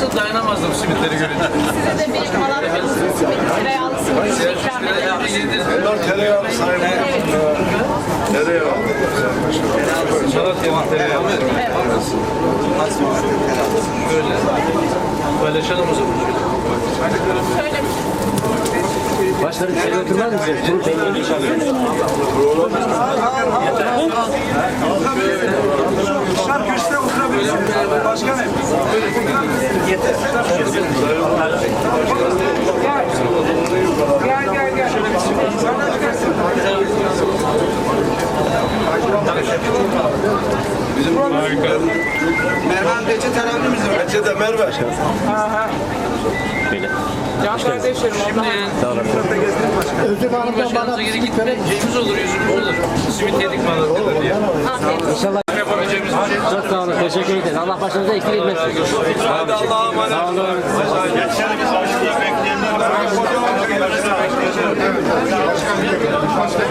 olmasa dayanamazdım simitleri görünce. Size de bir Malatya'mızın simit, tereyağlı simit ikram edelim. Bunlar tereyağlı sahibi. Tereyağı. Malatya'nın tereyağı. Böyle. Paylaşalım o zaman. Şöyle Başları dışarı götürmez misiniz? Kuru peynirli çalıyor. Gel gel gel. Mervan peçete alabilir miyiz? Peçete Merve. Can kardeşlerim ondan Başkanımıza geri gitmeyeceğimiz olur, yüzümüz olur. Simit yedik olsun. İnşallah çok sağ olun. Teşekkür ederiz. Allah başınıza eksik etmesin. Hadi Allah'a emanet. Sağ olun. Başka bir